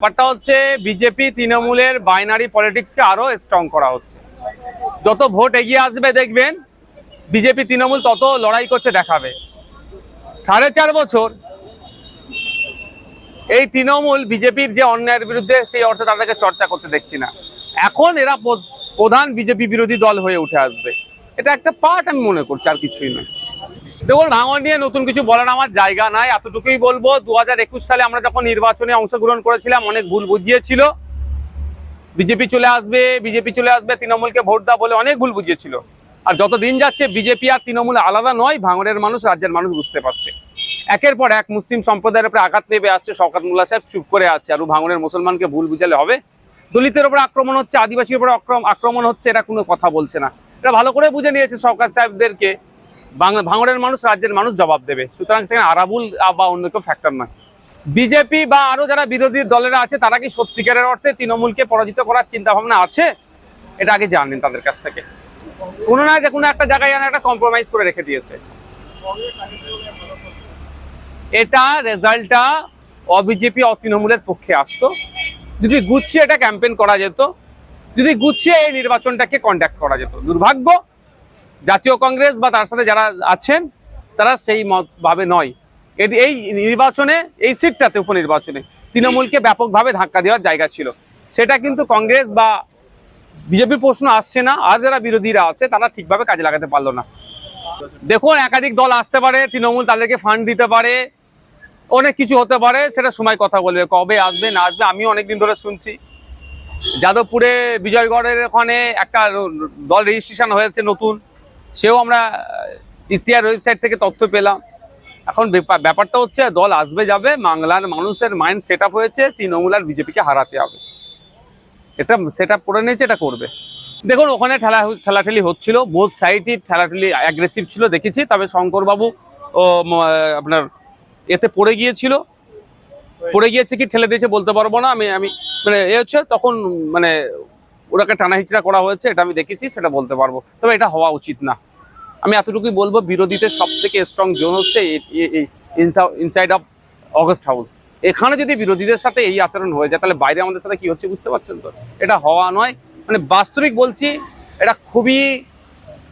ব্যাপারটা হচ্ছে বিজেপি তৃণমূলের বাইনারি পলিটিক্সকে আরও স্ট্রং করা হচ্ছে। যত ভোট এগিয়ে আসবে দেখবেন, বিজেপি তৃণমূল তত লড়াই করছে দেখাবে। সাড়ে চার বছর এই তৃণমূল বিজেপির যে অন্যায়ের বিরুদ্ধে সেই অর্থে তাদেরকে চর্চা করতে দেখছি না। এখন এরা প্রধান বিজেপি বিরোধী দল হয়ে উঠে আসবে। এটা একটা পার্ট আমি মনে করছি, আর কিছুই নয়। দেখুন ভাঙন নিয়ে নতুন কিছু বলার আমার জায়গা নাই। এতটুকুই বলব দু সালে আমরা যখন নির্বাচনে অংশগ্রহণ করেছিলাম, অনেক ভুল বুঝিয়েছিল। বিজেপি চলে আসবে, বিজেপি চলে আসবে, তৃণমূলকে ভোট দাও বলে অনেক ভুল বুঝিয়েছিল। আর যত দিন যাচ্ছে, বিজেপি আর তৃণমূল আলাদা নয়, ভাঙড়ের মানুষ, রাজ্যের মানুষ বুঝতে পারছে। একের পর এক মুসলিম সম্প্রদায়ের উপরে আঘাত নেবে আসছে, শওকাত মোল্লা সাহেব চুপ করে আছে। আর ভাঙড়ের মুসলমানকে ভুল বুঝালে হবে। দলিতের উপর আক্রমণ হচ্ছে, আদিবাসীর উপর আক্রমণ হচ্ছে, এটা কোনো কথা বলছে না। এটা ভালো করে বুঝে নিয়েছে শওকাত সাহেবদেরকে। ভাঙড়ের মানুষ, রাজ্যের মানুষ জবাব দেবে। সুতরাং সেখানে আরাবুল বা অন্য কেউ ফ্যাক্টর নয়। বিজেপি বা আরও যারা বিরোধী দলেরা আছে, তারা কি সত্যিকারের অর্থে তৃণমূলকে পরাজিত করার চিন্তা ভাবনা আছে? এটা আগে জানেন তাদের কাছ থেকে। কোনো না কোনো একটা জায়গায় যেন একটা কম্প্রোমাইজ করে রেখে দিয়েছে। এটা রেজাল্টটা অবিজেপি তৃণমূলের পক্ষে আসতো। যদি গুছিয়ে এটা ক্যাম্পেইন করা যেত, যদি গুছিয়ে এই নির্বাচনটাকে কন্ডাক্ট করা যেত, দুর্ভাগ্য জাতীয় কংগ্রেস বা তার সাথে যারা আছেন, তারা সেই মত ভাবে নয়। এদি- এই নির্বাচনে, এই সিটটাতে উপনির্বাচনে তৃণমূলকে ব্যাপকভাবে ধাক্কা দেওয়ার জায়গা ছিল। সেটা কিন্তু কংগ্রেস বা বিজেপির প্রশ্ন আসছে না। আর যারা বিরোধীরা আছে, তারা ঠিকভাবে কাজে লাগাতে পারল না। দেখুন, একাধিক দল আসতে পারে, তৃণমূল তাদেরকে ফান্ড দিতে পারে, অনেক কিছু হতে পারে, সেটা সময় কথা বলবে, কবে আসবে, না আসবে আমিও অনেকদিন ধরে শুনছি। যাদবপুরে বিজয়গড়ের ওখানে একটা দল রেজিস্ট্রেশন হয়েছে নতুন। সেও আমরা ইসিআর ওয়েবসাইট থেকে তথ্য পেলাম। এখন ব্যাপা- ব্যাপারটা হচ্ছে, দল আসবে, যাবে, বাংলার মানুষের মাইন্ড সেট আপ হয়েছে, তৃণমূল আর বিজেপিকে হারাতে হবে। এটা সেট আপ করে নিয়েছে, এটা করবে। দেখুন, ওখানে ঠেলা, ঠেলাঠেলি হচ্ছিল বোধ সাইডই ঠেলাঠেলি অ্যাগ্রেসিভ ছিল, দেখেছি, তবে শঙ্করবাবু, ও আপনার এতে পড়ে গিয়েছিল। পড়ে গিয়েছে কি, ঠেলে দিয়েছে বলতে পারব না, আমি আমি মানে এ হচ্ছে, তখন মানে ওটাকে টানা হিচড়া করা হয়েছে, এটা আমি দেখেছি, সেটা বলতে পারব। তবে এটা হওয়া উচিত না। আমি এতটুকুই বলব বিরোধীদের সব থেকে স্ট্রং জোন হচ্ছে ইনসাইড অফ অগস্ট হাউস এখানে যদি বিরোধীদের সাথে এই আচরণ হয়ে যায় তাহলে বাইরে আমাদের সাথে কি হচ্ছে বুঝতে পারছেন তো? এটা হওয়া নয়। মানে বাস্তবিক বলছি এটা খুবই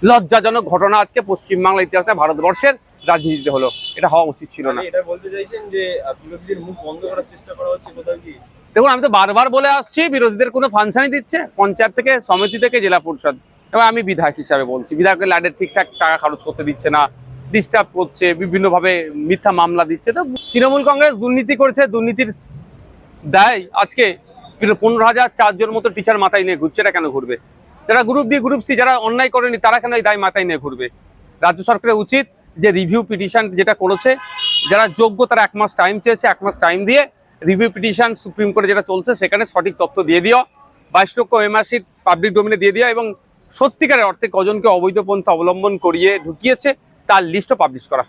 লজ্জাজনক ঘটনা আজকে পশ্চিমবাংলা ইতিহাসে ভারতবর্ষের রাজনীতিতে হলো। এটা হওয়া উচিত ছিল না। এটা বলতে চাইছেন যে বিরোধীদের মুখ বন্ধ করার চেষ্টা করা হচ্ছে কোথাও কি? দেখুন আমি তো বারবার বলে আসছি বিরোধীদের কোনো ফাংশনই দিচ্ছে পঞ্চায়েত থেকে সমিতি থেকে জেলা পরিষদ। এবার আমি বিধায়ক হিসাবে বলছি। বিধায়কের ল্যাডের ঠিকঠাক টাকা খরচ করতে দিচ্ছে না ডিস্টার্ব করছে, বিভিন্নভাবে মিথ্যা মামলা দিচ্ছে। তো তৃণমূল কংগ্রেস দুর্নীতি করেছে, দুর্নীতির দায় আজকে পনেরো হাজার চারজন মতো টিচার মাথায় নিয়ে ঘুরছে এটা কেন ঘুরবে? যারা গ্রুপ বি গ্রুপ সি যারা অন্যায় করেনি, তারা কেন এই দায় মাথায় নিয়ে ঘুরবে? রাজ্য সরকারের উচিত যে রিভিউ পিটিশন যেটা করেছে, যারা যোগ্য তারা এক মাস টাইম চেয়েছে, এক মাস টাইম দিয়ে রিভিউ পিটিশন সুপ্রিম কোর্টে যেটা চলছে, সেখানে সঠিক তথ্য দিয়ে দিও। বাইশ লক্ষ এমআরসি পাবলিক ডোমিনে দিয়ে দিও এবং সত্যিকারের অর্থে কজনকে অবৈধ পন্থা অবলম্বন করিয়ে ঢুকিয়েছে তার লিস্টও পাবলিশ করা